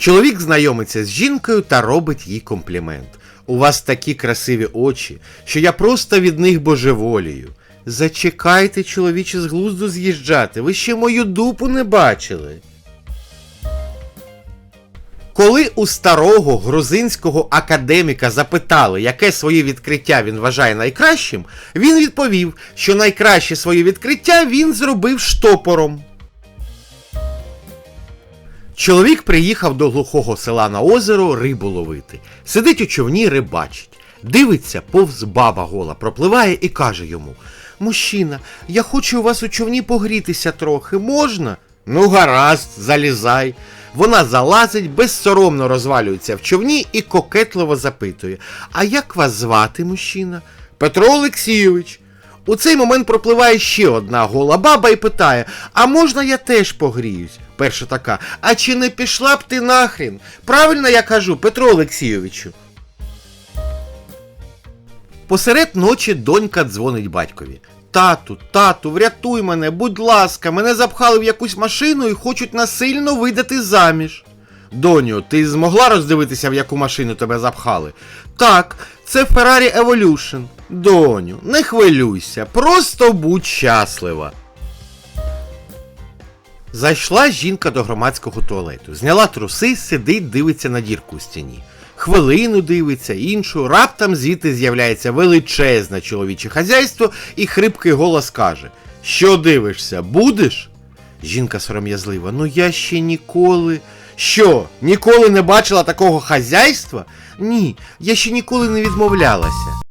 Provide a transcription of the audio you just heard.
Чоловік знайомиться з жінкою та робить їй комплімент. У вас такі красиві очі, що я просто від них божеволію. Зачекайте, чоловіче, з глузду з'їжджати, ви ще мою дупу не бачили. Коли у старого грузинського академіка запитали, яке своє відкриття він вважає найкращим, він відповів, що найкраще своє відкриття він зробив штопором. Чоловік приїхав до глухого села на озеро рибу ловити. Сидить у човні, рибачить. Дивиться, повз баба гола, пропливає і каже йому: Мужчина, я хочу у вас у човні погрітися трохи, можна? Ну, гаразд, залізай. Вона залазить, безсоромно розвалюється в човні і кокетливо запитує: А як вас звати, мужчина? Петро Олексійович. У цей момент пропливає ще одна гола баба і питає: А можна я теж погріюсь? Перша така, а чи не пішла б ти нахрін? Правильно я кажу, Петро Олексійовичу. Посеред ночі донька дзвонить батькові. Тату, тату, врятуй мене, будь ласка, мене запхали в якусь машину і хочуть насильно видати заміж. Доню, ти змогла роздивитися, в яку машину тебе запхали? Так, це Ferrari Evolution. Доню, не хвилюйся, просто будь щаслива. Зайшла жінка до громадського туалету, зняла труси, сидить, дивиться на дірку в стіні. Хвилину дивиться, іншу, раптом звідти з'являється величезне чоловіче хазяйство, і хрипкий голос каже: Що дивишся, будеш? Жінка сором'язлива, ну я ще ніколи. Що, ніколи не бачила такого хазяйства? Ні, я ще ніколи не відмовлялася.